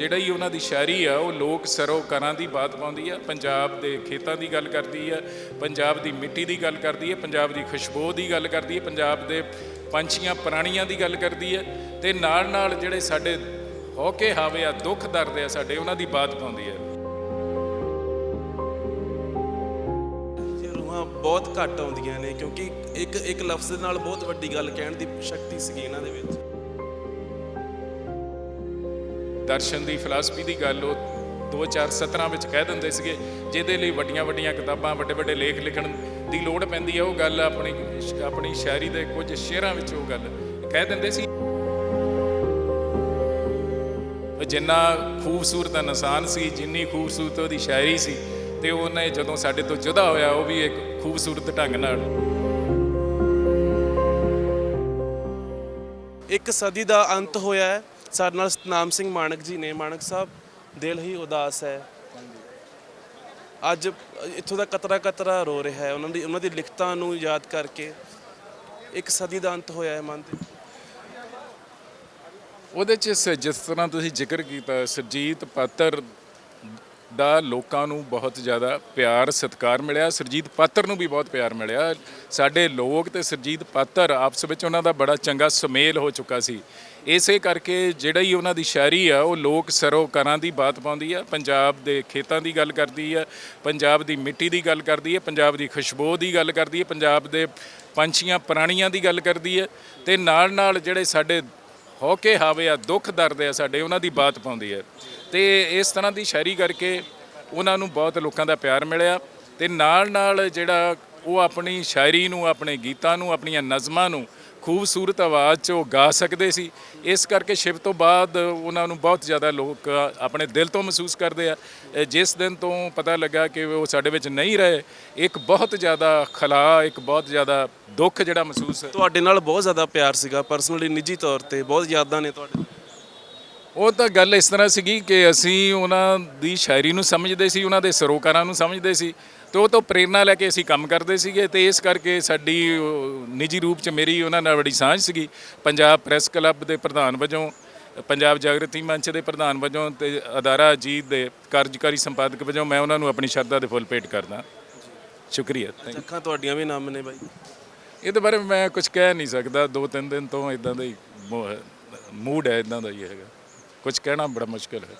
ਜਿਹੜਾ ਹੀ ਉਹਨਾਂ ਦੀ ਸ਼ਾਇਰੀ ਆ, ਉਹ ਲੋਕ ਸਰੋਕਾਰਾਂ ਦੀ ਬਾਤ ਪਾਉਂਦੀ ਆ, ਪੰਜਾਬ ਦੇ ਖੇਤਾਂ ਦੀ ਗੱਲ ਕਰਦੀ ਆ, ਪੰਜਾਬ ਦੀ ਮਿੱਟੀ ਦੀ ਗੱਲ ਕਰਦੀ ਹੈ ਪੰਜਾਬ ਦੀ ਖੁਸ਼ਬੂ ਦੀ ਗੱਲ ਕਰਦੀ ਹੈ ਪੰਜਾਬ ਦੇ ਪੰਛੀਆਂ ਪ੍ਰਾਣੀਆਂ ਦੀ ਗੱਲ ਕਰਦੀ ਹੈ ਤੇ ਨਾਲ ਨਾਲ ਜਿਹੜੇ ਸਾਡੇ ਹੋਕੇ ਹਾਵੇ ਆ, ਦੁੱਖ ਦਰਦ ਆ, ਸਾਡੇ ਉਹਨਾਂ ਦੀ ਬਾਤ ਪਾਉਂਦੀ ਹੈ ਰੂਹਾਂ ਬਹੁਤ ਘੱਟ ਆਉਂਦੀਆਂ ਨੇ, ਕਿਉਂਕਿ ਇੱਕ ਇੱਕ ਲਫ਼ਜ਼ ਨਾਲ ਬਹੁਤ ਵੱਡੀ ਗੱਲ ਕਹਿਣ ਦੀ ਸ਼ਕਤੀ ਸੀਗੀ ਇਹਨਾਂ ਦੇ ਵਿੱਚ। ਦਰਸ਼ਨ ਦੀ ਫਿਲਾਸਫੀ ਦੀ ਗੱਲ, ਉਹ ਦੋ ਚਾਰ ਸਤਰਾਂ ਵਿੱਚ ਕਹਿ ਦਿੰਦੇ ਸੀਗੇ, ਜਿਹਦੇ ਲਈ ਵੱਡੀਆਂ ਵੱਡੀਆਂ ਕਿਤਾਬਾਂ, ਵੱਡੇ ਵੱਡੇ ਲੇਖ ਲਿਖਣ ਦੀ ਲੋੜ ਪੈਂਦੀ ਹੈ ਉਹ ਗੱਲ ਆਪਣੀ ਆਪਣੀ ਸ਼ਾਇਰੀ ਦੇ ਕੁਝ ਸ਼ੇਰਾਂ ਵਿੱਚ ਉਹ ਗੱਲ ਕਹਿ ਦਿੰਦੇ ਸੀ। ਜਿੰਨਾ ਖੂਬਸੂਰਤ ਇਨਸਾਨ ਸੀ, ਜਿੰਨੀ ਖੂਬਸੂਰਤ ਉਹਦੀ ਸ਼ਾਇਰੀ ਸੀ, ਤੇ ਉਹਨੇ ਜਦੋਂ ਸਾਡੇ ਤੋਂ ਜੁਦਾ ਹੋਇਆ, ਉਹ ਵੀ ਇੱਕ ਖੂਬਸੂਰਤ ਢੰਗ ਨਾਲ। ਇੱਕ ਸਦੀ ਦਾ ਅੰਤ ਹੋਇਆ ਹੈ। ਸਾਡੇ ਨਾਲ ਸਤਨਾਮ ਸਿੰਘ ਮਾਨਕ ਜੀ ਨੇ, ਮਾਨਕ ਸਾਹਿਬ, ਦਿਲ ਹੀ ਉਦਾਸ ਹੈ। ਅੱਜ ਇੱਥੋਂ ਦਾ ਕਤਰਾ ਕਤਰਾ ਰੋ ਰਿਹਾ ਹੈ, ਉਹਨਾਂ ਦੀ ਉਹਨਾਂ ਦੀ ਲਿਖਤਾਂ ਨੂੰ ਯਾਦ ਕਰਕੇ ਇੱਕ ਸਦੀ ਦਾ ਅੰਤ ਹੋਇਆ ਹੈ ਮਨ ਤੇ। ਉਹਦੇ ਚ ਜਿਸ ਤਰ੍ਹਾਂ ਤੁਸੀਂ ਜ਼ਿਕਰ ਕੀਤਾ, ਸਰਜੀਤ ਪਾਤਰ ਦਾ ਲੋਕਾਂ ਨੂੰ ਬਹੁਤ ਜ਼ਿਆਦਾ ਪਿਆਰ, ਸਤਿਕਾਰ ਮਿਲਿਆ। ਸਰਜੀਤ ਪਾਤਰ ਨੂੰ ਵੀ ਬਹੁਤ ਪਿਆਰ ਮਿਲਿਆ। ਸਾਡੇ ਲੋਕ ਤੇ ਸਰਜੀਤ ਪਾਤਰ ਆਪਸ ਵਿੱਚ ਉਹਨਾਂ ਦਾ ਬੜਾ ਚੰਗਾ ਸੁਮੇਲ ਹੋ ਚੁੱਕਾ ਸੀ। ਇਸੇ ਕਰਕੇ ਜਿਹੜਾ ਹੀ ਉਹਨਾਂ ਦੀ ਸ਼ਾਇਰੀ ਆ, ਉਹ ਲੋਕ ਸਰੋਕਾਰਾਂ ਦੀ ਬਾਤ ਪਾਉਂਦੀ ਆ, ਪੰਜਾਬ ਦੇ ਖੇਤਾਂ ਦੀ ਗੱਲ ਕਰਦੀ ਆ, ਪੰਜਾਬ ਦੀ ਮਿੱਟੀ ਦੀ ਗੱਲ ਕਰਦੀ ਹੈ ਪੰਜਾਬ ਦੀ ਖੁਸ਼ਬੂ ਦੀ ਗੱਲ ਕਰਦੀ ਹੈ ਪੰਜਾਬ ਦੇ ਪੰਛੀਆਂ, ਪ੍ਰਾਣੀਆਂ ਦੀ ਗੱਲ ਕਰਦੀ ਹੈ ਤੇ ਨਾਲ ਨਾਲ ਜਿਹੜੇ ਸਾਡੇ ਹੋ ਕੇ ਹਾਵੇ ਆ, ਦੁੱਖ ਦਰਦ ਆ ਸਾਡੇ, ਉਹਨਾਂ ਦੀ ਬਾਤ ਪਾਉਂਦੀ ਹੈ। ਤੇ ਇਸ ਤਰ੍ਹਾਂ ਦੀ ਸ਼ਾਇਰੀ ਕਰਕੇ ਉਹਨਾਂ ਨੂੰ ਬਹੁਤ ਲੋਕਾਂ ਦਾ ਪਿਆਰ ਮਿਲਿਆ ਤੇ ਨਾਲ ਨਾਲ ਜਿਹੜਾ ਉਹ ਆਪਣੀ ਸ਼ਾਇਰੀ ਨੂੰ, ਆਪਣੇ ਗੀਤਾਂ ਨੂੰ, ਆਪਣੀਆਂ ਨਜ਼ਮਾਂ ਨੂੰ ਖੂਬਸੂਰਤ ਆਵਾਜ਼ 'ਚ ਉਹ ਗਾ ਸਕਦੇ ਸੀ। ਇਸ ਕਰਕੇ ਸ਼ਿਵ ਤੋਂ ਬਾਅਦ ਉਹਨਾਂ ਨੂੰ ਬਹੁਤ ਜ਼ਿਆਦਾ ਲੋਕ ਆਪਣੇ ਦਿਲ ਤੋਂ ਮਹਿਸੂਸ ਕਰਦੇ ਆ। ਜਿਸ ਦਿਨ ਤੋਂ ਪਤਾ ਲੱਗਾ ਕਿ ਉਹ ਸਾਡੇ ਵਿੱਚ ਨਹੀਂ ਰਹੇ ਇੱਕ ਬਹੁਤ ਜ਼ਿਆਦਾ ਖਲਾ ਇੱਕ ਬਹੁਤ ਜ਼ਿਆਦਾ ਦੁੱਖ ਜਿਹੜਾ ਮਹਿਸੂਸ ਤੁਹਾਡੇ ਨਾਲ ਬਹੁਤ ਜ਼ਿਆਦਾ ਪਿਆਰ ਸੀਗਾ ਪਰਸਨਲੀ ਨਿੱਜੀ ਤੌਰ ਤੇ ਬਹੁਤ ਯਾਦਾਂ ਨੇ ਤੁਹਾਡੇ ਉਹ ਤਾਂ ਗੱਲ ਇਸ ਤਰ੍ਹਾਂ ਸੀਗੀ ਕਿ ਅਸੀਂ ਉਹਨਾਂ ਦੀ ਸ਼ਾਇਰੀ ਨੂੰ ਸਮਝਦੇ ਸੀ ਉਹਨਾਂ ਦੇ ਸਰੋਕਾਰਾਂ ਨੂੰ ਸਮਝਦੇ ਸੀ। ਤੇ ਉਹ ਤੋਂ ਪ੍ਰੇਰਣਾ ਲੈ ਕੇ ਅਸੀਂ ਕੰਮ ਕਰਦੇ ਸੀਗੇ ਤੇ ਇਸ ਕਰਕੇ ਸਾਡੀ ਨਿੱਜੀ ਰੂਪ 'ਚ ਮੇਰੀ ਉਹਨਾਂ ਨਾਲ ਬੜੀ ਸਾਂਝ ਸੀਗੀ। ਪੰਜਾਬ ਪ੍ਰੈਸ ਕਲੱਬ ਦੇ ਪ੍ਰਧਾਨ ਵਜੋਂ ਪੰਜਾਬ ਜਾਗਰਤੀ ਮੰਚ ਦੇ ਪ੍ਰਧਾਨ ਵਜੋਂ ਤੇ ਅਦਾਰਾ ਅਜੀਤ ਦੇ ਕਾਰਜਕਾਰੀ ਸੰਪਾਦਕ ਵਜੋਂ ਮੈਂ ਉਹਨਾਂ ਨੂੰ ਆਪਣੀ ਸ਼ਰਧਾ ਦੇ ਫੁੱਲ ਭੇਟ ਕਰਦਾ। ਸ਼ੁਕਰੀਆ. ਅੱਖਾਂ ਤੁਹਾਡੀਆਂ ਵੀ ਨਾਮ ਨੇ ਬਾਈ। ਇਹਦੇ ਬਾਰੇ ਮੈਂ ਕੁਝ ਕਹਿ ਨਹੀਂ ਸਕਦਾ ਦੋ ਤਿੰਨ ਦਿਨ ਤੋਂ ਇਦਾਂ ਦਾ ਹੀ ਮੂਡ ਹੈ ਇਦਾਂ ਦਾ ਹੀ ਹੈਗਾ। ਕੁਝ ਕਹਿਣਾ ਬੜਾ ਮੁਸ਼ਕਲ ਹੈ।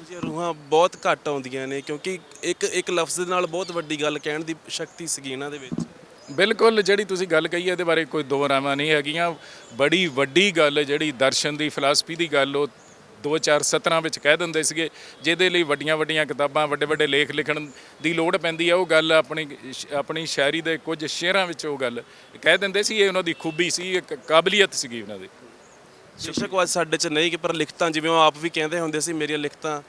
ਇਹੋ ਰੂਹਾਂ ਬਹੁਤ ਘੱਟ ਆਉਂਦੀਆਂ ਨੇ, ਕਿਉਂਕਿ ਇੱਕ ਇੱਕ ਲਫ਼ਜ਼ ਦੇ ਨਾਲ ਬਹੁਤ ਵੱਡੀ ਗੱਲ ਕਹਿਣ ਦੀ ਸ਼ਕਤੀ ਸੀਗੀ ਇਹਨਾਂ ਦੇ ਵਿੱਚ। ਬਿਲਕੁਲ, ਜਿਹੜੀ ਤੁਸੀਂ ਗੱਲ ਕਹੀ ਹੈ ਇਹਦੇ ਬਾਰੇ ਕੋਈ ਦੋ ਰਾਵਾਂ ਨਹੀਂ ਹੈਗੀਆਂ। ਬੜੀ ਵੱਡੀ ਗੱਲ ਜਿਹੜੀ ਦਰਸ਼ਨ ਦੀ ਫਿਲਾਸਫੀ ਦੀ ਗੱਲ, ਉਹ ਦੋ ਚਾਰ ਸਤਰਾਂ ਵਿੱਚ ਕਹਿ ਦਿੰਦੇ ਸੀਗੇ, ਜਿਹਦੇ ਲਈ ਵੱਡੀਆਂ ਵੱਡੀਆਂ ਕਿਤਾਬਾਂ, ਵੱਡੇ ਵੱਡੇ ਲੇਖ ਲਿਖਣ ਦੀ ਲੋੜ ਪੈਂਦੀ ਹੈ ਉਹ ਗੱਲ ਆਪਣੀ ਆਪਣੀ ਸ਼ਾਇਰੀ ਦੇ ਕੁਝ ਸ਼ੇਅਰਾਂ ਵਿੱਚ ਉਹ ਗੱਲ ਕਹਿ ਦਿੰਦੇ ਸੀ, ਇਹ ਉਹਨਾਂ ਦੀ ਖੂਬੀ ਸੀ, ਇੱਕ ਕਾਬਲੀਅਤ ਸੀਗੀ ਉਹਨਾਂ ਦੀ। ਸ਼ਿਕਸ਼ਕ ਅੱਜ ਸਾਡੇ ਚ ਨਹੀਂ ਕਿ ਪਰ ਲਿਖਤਾਂ ਜਿਵੇਂ ਉਹ ਆਪ ਵੀ ਕਹਿੰਦੇ ਹੁੰਦੇ ਸੀ, ਮੇਰੀਆਂ ਲਿਖਤਾਂ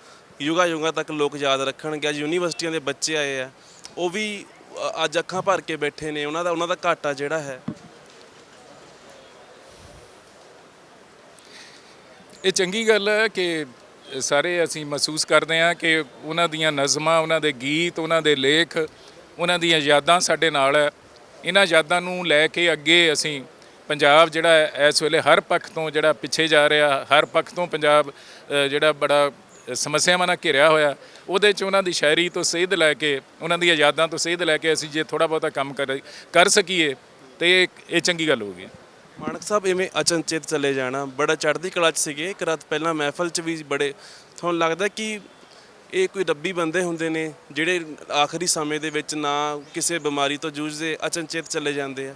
ਯੁਗਾ ਯੁਗਾ ਤੱਕ ਲੋਕ ਯਾਦ ਰੱਖਣਗੇ। ਅੱਜ ਯੂਨੀਵਰਸਿਟੀਆਂ ਦੇ ਬੱਚੇ ਆਏ ਆ, ਉਹ ਵੀ ਅੱਜ ਅੱਖਾਂ ਭਰ ਕੇ ਬੈਠੇ ਨੇ, ਉਹਨਾਂ ਦਾ ਉਹਨਾਂ ਦਾ ਘਾਟਾ ਜਿਹੜਾ ਹੈ। ਇਹ ਚੰਗੀ ਗੱਲ ਹੈ ਕਿ ਸਾਰੇ ਅਸੀਂ ਮਹਿਸੂਸ ਕਰਦੇ ਹਾਂ ਕਿ ਉਹਨਾਂ ਦੀਆਂ ਨਜ਼ਮਾਂ, ਉਹਨਾਂ ਦੇ ਗੀਤ, ਉਹਨਾਂ ਦੇ ਲੇਖ, ਉਹਨਾਂ ਦੀਆਂ ਯਾਦਾਂ ਸਾਡੇ ਨਾਲ ਹੈ। ਇਹਨਾਂ ਯਾਦਾਂ ਨੂੰ ਲੈ ਕੇ ਅੱਗੇ ਅਸੀਂ ਪੰਜਾਬ ਜਿਹੜਾ ਇਸ ਵੇਲੇ ਹਰ ਪੱਖ ਤੋਂ ਜਿਹੜਾ ਪਿੱਛੇ ਜਾ ਰਿਹਾ, ਹਰ ਪੱਖ ਤੋਂ ਪੰਜਾਬ ਜਿਹੜਾ ਬੜਾ ਸਮੱਸਿਆਵਾਂ ਨਾਲ ਘਿਰਿਆ ਹੋਇਆ, ਉਹਦੇ 'ਚ ਉਹਨਾਂ ਦੀ ਸ਼ਾਇਰੀ ਤੋਂ ਸੇਧ ਲੈ ਕੇ, ਉਹਨਾਂ ਦੀਆਂ ਯਾਦਾਂ ਤੋਂ ਸੇਧ ਲੈ ਕੇ ਅਸੀਂ ਜੇ ਥੋੜਾ ਬਹੁਤਾ ਕੰਮ ਕਰ ਕਰ ਸਕੀਏ, ਤੇ ਇਹ- ਚੰਗੀ ਗੱਲ ਹੋਊਗੀ ਮਾਨਕ ਸਾਹਿਬ, ਇਵੇਂ ਅਚਨਚੇਤ ਚਲੇ ਜਾਣਾ, ਬੜਾ ਚੜ੍ਹਦੀ ਕਲਾ 'ਚ ਸੀਗੇ, ਇੱਕ ਰਾਤ ਪਹਿਲਾਂ ਮਹਿਫਲ 'ਚ ਵੀ ਬੜੇ, ਤੁਹਾਨੂੰ ਲੱਗਦਾ ਕਿ ਇਹ ਕੋਈ ਰੱਬੀ ਬੰਦੇ ਹੁੰਦੇ ਨੇ, ਜਿਹੜੇ ਆਖਰੀ ਸਮੇਂ ਦੇ ਵਿੱਚ ਨਾ ਕਿਸੇ ਬਿਮਾਰੀ ਤੋਂ ਜੂਝਦੇ, ਅਚਨਚੇਤ ਚਲੇ ਜਾਂਦੇ ਆ?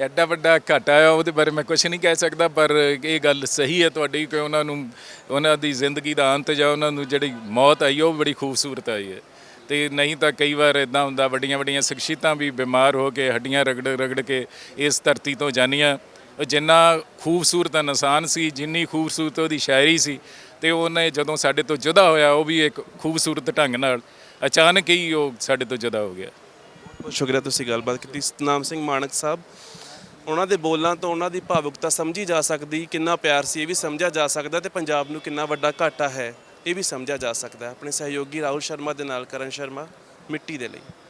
ਐਡਾ ਵੱਡਾ ਘਾਟਾ ਆ, ਉਹਦੇ ਬਾਰੇ ਮੈਂ ਕੁਝ ਨਹੀਂ ਕਹਿ ਸਕਦਾ, ਪਰ ਇਹ ਗੱਲ ਸਹੀ ਹੈ ਤੁਹਾਡੀ ਕਿ ਉਹਨਾਂ ਨੂੰ, ਉਹਨਾਂ ਦੀ ਜ਼ਿੰਦਗੀ ਦਾ ਅੰਤ ਜਾਂ ਉਹਨਾਂ ਨੂੰ ਜਿਹੜੀ ਮੌਤ ਆਈ, ਉਹ ਬੜੀ ਖੂਬਸੂਰਤ ਆਈ ਹੈ। ਤੇ ਨਹੀਂ ਤਾਂ ਕਈ ਵਾਰ ਇਦਾਂ ਹੁੰਦਾ ਵੱਡੀਆਂ ਵੱਡੀਆਂ ਸ਼ਖਸੀਅਤਾਂ ਵੀ ਬਿਮਾਰ ਹੋ ਕੇ, ਹੱਡੀਆਂ ਰਗੜ ਰਗੜ ਕੇ ਇਸ ਧਰਤੀ ਤੋਂ ਜਾਨੀਆਂ ਉਹ ਜਿੰਨਾ ਖੂਬਸੂਰਤ ਇਨਸਾਨ ਸੀ, ਜਿੰਨੀ ਖੂਬਸੂਰਤ ਉਹਦੀ ਸ਼ਾਇਰੀ ਸੀ, ਤੇ ਉਹਨੇ ਜਦੋਂ ਸਾਡੇ ਤੋਂ ਜੁਦਾ ਹੋਇਆ, ਉਹ ਵੀ ਇੱਕ ਖੂਬਸੂਰਤ ਢੰਗ ਨਾਲ, ਅਚਾਨਕ ਹੀ ਉਹ ਸਾਡੇ ਤੋਂ ਜੁਦਾ ਹੋ ਗਿਆ। ਬਹੁਤ ਸ਼ੁਕਰੀਆ ਤੁਸੀਂ ਗੱਲਬਾਤ ਕੀਤੀ। ਸਤਨਾਮ ਸਿੰਘ ਮਾਨਕ ਸਾਹਿਬ। ਉਹਨਾਂ ਦੇ ਬੋਲਾਂ ਤੋਂ ਉਹਨਾਂ ਦੀ ਭਾਵੁਕਤਾ ਸਮਝੀ ਜਾ ਸਕਦੀ, ਕਿੰਨਾ ਪਿਆਰ ਸੀ ਇਹ ਵੀ ਸਮਝਿਆ ਜਾ ਸਕਦਾ ਤੇ ਪੰਜਾਬ ਨੂੰ ਕਿੰਨਾ ਵੱਡਾ ਘਾਟਾ ਹੈ, ਇਹ ਵੀ ਸਮਝਿਆ ਜਾ ਸਕਦਾ। ਆਪਣੇ ਸਹਿਯੋਗੀ ਰਾਹੁਲ ਸ਼ਰਮਾ ਦੇ ਨਾਲ ਕਰਨ ਸ਼ਰਮਾ, ਮਿੱਟੀ ਦੇ ਲਈ।